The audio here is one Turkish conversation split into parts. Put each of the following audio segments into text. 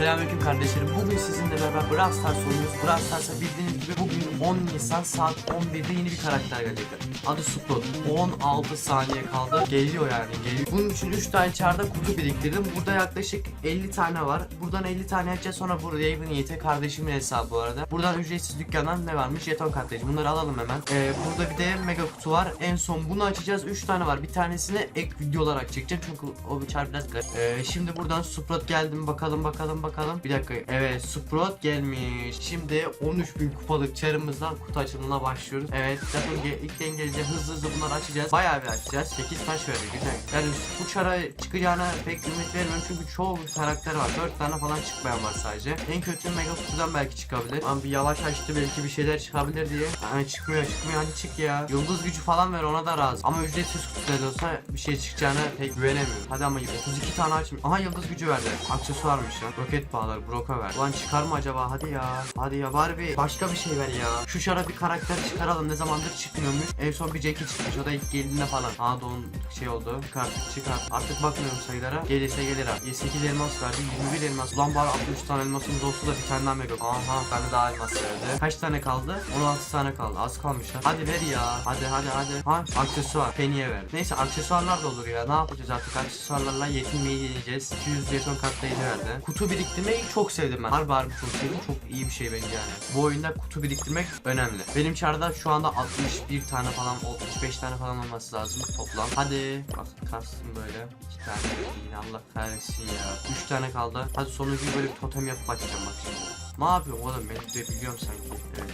Selamünaleyküm kardeşlerim. Bugün sizinle beraber Brawl Stars oynuyoruz. Brawl Stars'a bildiğiniz gibi bugün 10 Nisan saat 11'de yeni bir karakter gelecek. Adı Sprout. 16 saniye kaldı. Geliyor yani geliyor. Bunun için 3 tane çarda kutu biriktirdim. Burada yaklaşık 50 tane var. Buradan 50 tane açacağız. Sonra bu Raven Yiğit'e kardeşimin hesabı bu arada. Buradan ücretsiz dükkandan ne varmış? Jeton katlayıcı. Bunları alalım hemen. Ee, burada bir de mega kutu var. En son bunu açacağız. 3 tane var. Bir tanesini ek video olarak çekeceğim. Çünkü o bir çar biraz garip. Ee, şimdi buradan Sprout geldim. Bakalım bakalım bakalım. Bir dakika. Evet Sprout gelmiş. Şimdi 13.000 kupalık çarımızdan kutu açılımına başlıyoruz. Evet zaten ilk dengelece hızlı hızlı bunları açacağız. Bayağı bir açacağız. 8 taş verdi güzel. Yani bu çara çıkacağına pek ümit vermiyorum çünkü çoğu karakter var. 4 tane falan çıkmayan var sadece. En kötü mega kutudan belki çıkabilir. Ama bir yavaş açtı belki bir şeyler çıkabilir diye. Yani çıkmıyor çıkmıyor hadi çık ya. Yıldız gücü falan ver ona da razı. Ama ücretsiz kutuda olsa bir şey çıkacağına pek güvenemiyorum. Hadi ama 32 tane açmış. Aha yıldız gücü verdi. Aksesuarmış lan. Roket bağlar Brock'a ver. Ulan çıkar mı acaba? Hadi ya. Hadi ya bari bir başka bir şey ver ya. Şu şara bir karakter çıkaralım. Ne zamandır çıkmıyormuş. En son bir Jackie çıkmış. O da ilk geldiğinde falan. Aa don şey oldu. Artık çıkar. Artık bakmıyorum sayılara. Gelirse gelir abi. 8 elmas verdi. 21 elmas. Ulan bari 60 tane elmasımız olsa da bir tane daha mega. Aha bir tane daha elmas verdi. Kaç tane kaldı? 16 tane kaldı. Az kalmışlar. Hadi ver ya. Hadi hadi hadi. Ha aksesuar. Penny'e ver. Neyse aksesuarlar da olur ya. Ne yapacağız artık? Aksesuarlarla yetinmeyi deneyeceğiz. 200 jeton katlayıcı verdi. Kutu biriktirmeyi çok sevdim ben. Harbi harbi çok sevdim. Çok iyi bir şey bence yani. Bu oyunda kutu biriktirmek önemli. Benim çarda şu anda 61 tane falan 35 tane falan olması lazım toplam. Hadi. Bak kastım böyle. 2 tane yine Allah kahretsin ya. 3 tane kaldı. Hadi sonuncuyu böyle bir totem yapıp açacağım bak şimdi. Ne yapıyorum oğlum ben de biliyorum sanki. Evet.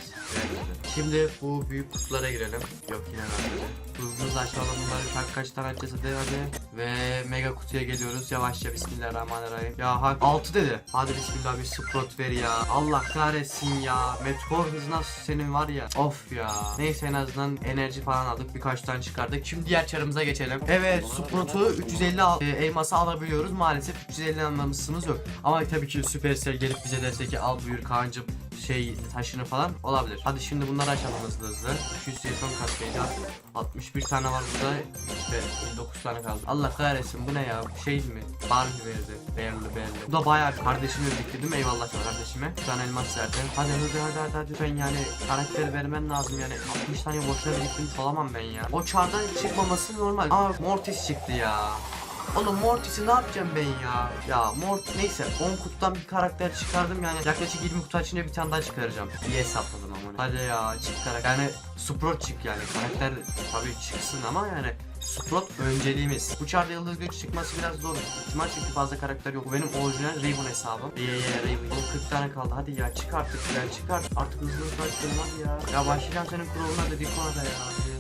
Şimdi bu büyük kutulara girelim. Yok yine vermedi. Hızlı hızlı açalım bunları. Kaç kaç tane açacağız hadi hadi. Ve mega kutuya geliyoruz. Yavaşça bismillahirrahmanirrahim. Ya hak 6 dedi. Hadi bismillah bir sprout ver ya. Allah kahretsin ya. Meteor hızına senin var ya. Of ya. Neyse en azından enerji falan aldık. Birkaç tane çıkardık. Şimdi diğer çarımıza geçelim. Evet Sprout'u 350 al- e, elması alabiliyoruz. Maalesef 350 almamızımız yok. Ama tabii ki Supercell gelip bize derse ki al buyur Kaan'cım şey taşını falan olabilir. Hadi şimdi bunları açalım hızlı hızlı. 200 telefon katlayıcı at. 61 tane var burada. İşte 59 tane kaldı. Allah kahretsin bu ne ya? Şey mi? Barbie verdi. Beğerli beğerli. Bu da bayağı kardeşimle birlikte Eyvallah kardeşime. Bir tane elmas verdi. Hadi hadi hadi hadi hadi. Ben yani karakteri vermen lazım yani. 60 tane boşuna biriktirmiş olamam ben ya. O çardan çıkmaması normal. Aa Mortis çıktı ya. Oğlum Mortis'i ne yapacağım ben ya? Ya Mort neyse 10 kutudan bir karakter çıkardım yani yaklaşık 20 kutu açınca bir tane daha çıkaracağım. İyi hesapladım ama. Hadi ya çık karakter. Yani Sprout çık yani karakter tabii çıksın ama yani Sprout önceliğimiz. Bu çarda yıldız güç çıkması biraz zor. ihtimal çünkü fazla karakter yok. Benim orijinal Raven hesabım. Ye ye Raven. Oğlum 40 tane kaldı. Hadi ya çık artık ya çık artık. Artık hızlı hızlı hadi ya. Ya başlayacağım senin kuruluna dedik ona da ya.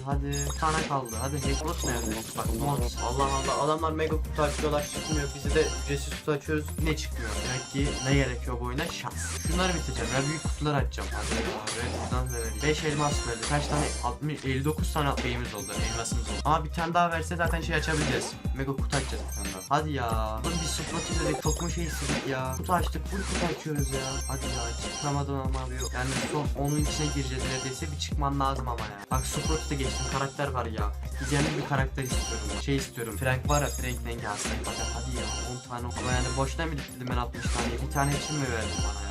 Hadi. Bir tane kaldı. Hadi Hekros nerede? Bak Mortis. Allah Allah adamlar mega kutu açıyorlar çıkmıyor. Bizi de ücretsiz kutu açıyoruz. Yine çıkmıyor. Demek ki ne gerekiyor bu oyuna? Şans. Şunları bitireceğim. Ya büyük kutular açacağım. Hadi. Ve buradan da verelim. 5 elmas verdi. Kaç tane? 60, 59 tane şeyimiz oldu. Elmasımız oldu. Ama bir tane daha verse zaten şey açabileceğiz. Mega kutu açacağız bir tane daha. Hadi ya. Dur bir Sprout izledik. Çok mu şey istedik ya. Kutu açtık. Full kutu açıyoruz ya. Hadi ya. Çıkamadan ama abi yok. Yani son onun içine gireceğiz neredeyse. Bir çıkman lazım ama ya. Bak Sprout'u da geçtim. Karakter var ya. Gizemli bir karakter istiyorum. Şey istiyorum. Frank var ya. Frank'den gelsin. Hadi, hadi ya. 10 tane okuma yani. Boşuna mı diktirdim ben 60 tane? Bir tane için mi verdin bana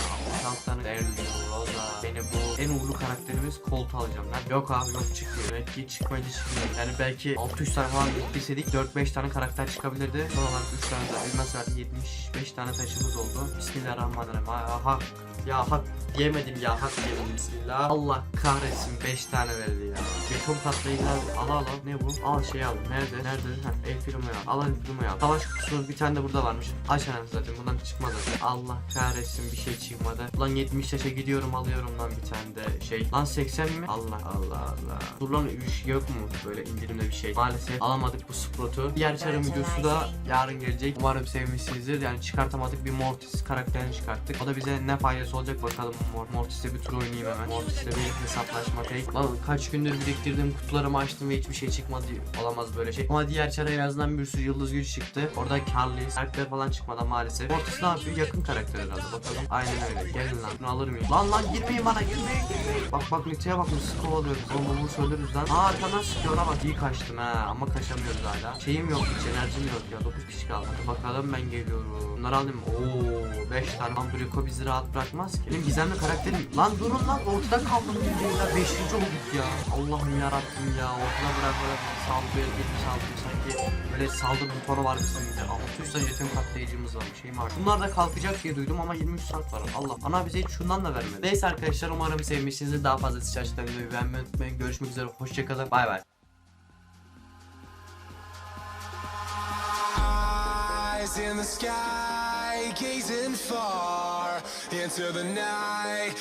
ya? 66 tane Erlin, Rosa. Beni bu en uğurlu karakterimiz Colt alacağım ben. Yok abi yok çıkmıyor. Belki çıkmayınca çıkmıyor. Yani belki 600 tane falan biriktirseydik 4-5 tane karakter çıkabilirdi. Son olarak 3 tane elmas verdi. 75 tane taşımız oldu. Bismillahirrahmanirrahim. Ha, hak. Ya hak diyemedim ya hak diyemedim bismillah. Allah kahretsin 5 tane verdi ya. Beton patlayıcılar al al al. Ne bu? Al şey al. Nerede? Nerede? Ha, el firmayı al. Al el firmayı al. Savaş kutusu bir tane de burada varmış. Aç zaten bundan çıkmadı. Allah kahretsin bir şey çıkmadı. Lan 70 yaşa gidiyorum alıyorum lan bir tane de şey. Lan 80 mi? Allah Allah Allah. Dur lan bir şey yok mu böyle indirimde bir şey. Maalesef alamadık bu Sprout'u. Diğer çarım videosu da yarın gelecek. Umarım sevmişsinizdir. Yani çıkartamadık bir Mortis karakterini çıkarttık. O da bize ne faydası Nasıl olacak bakalım Mor Mortis'le bir tur oynayayım hemen. Mortis'le bir hesaplaşma. Fake. Lan kaç gündür biriktirdiğim kutularımı açtım ve hiçbir şey çıkmadı. Olamaz böyle şey. Ama diğer çara en azından bir sürü yıldız güç çıktı. Orada karlıyız. Karakter falan çıkmadan maalesef. Mortis ne yapıyor? Yakın karakter herhalde. Bakalım. Aynen öyle. Gelin lan. Bunu alır mıyım? Lan lan girmeyin bana girmeyin girmeyin. Bak bak Nite'ye bak nasıl kovalıyor. Oğlum bu söyleriz lan. Aa arkadan sıkıyor bak. İyi kaçtım ha ama kaçamıyoruz hala. Şeyim yok hiç enerjim yok ya. 9 kişi kaldı. Hadi bakalım ben geliyorum. Bunları alayım. Oo 5 tane. Draco bizi rahat bırakmaz ki. Benim gizemli karakterim. Lan durun lan ortada kaldım bildiğinler. 5. olduk ya. Allah'ım yarabbim ya. Ortada bırak bırak. Saldırıya gitmiş aldım sanki. Böyle saldırı butonu var bizimde. 600 tane jeton katlayıcımız var. Bir şeyim var. Bunlar da kalkacak diye duydum ama 23 saat var. Allah. Ana bize hiç şundan da vermedi. Neyse arkadaşlar umarım sevmişsinizdir. Daha fazla siz açıdan beğenmeyi unutmayın. Görüşmek üzere. Hoşçakalın. Bay bay. İn the sky, gazing far into the night.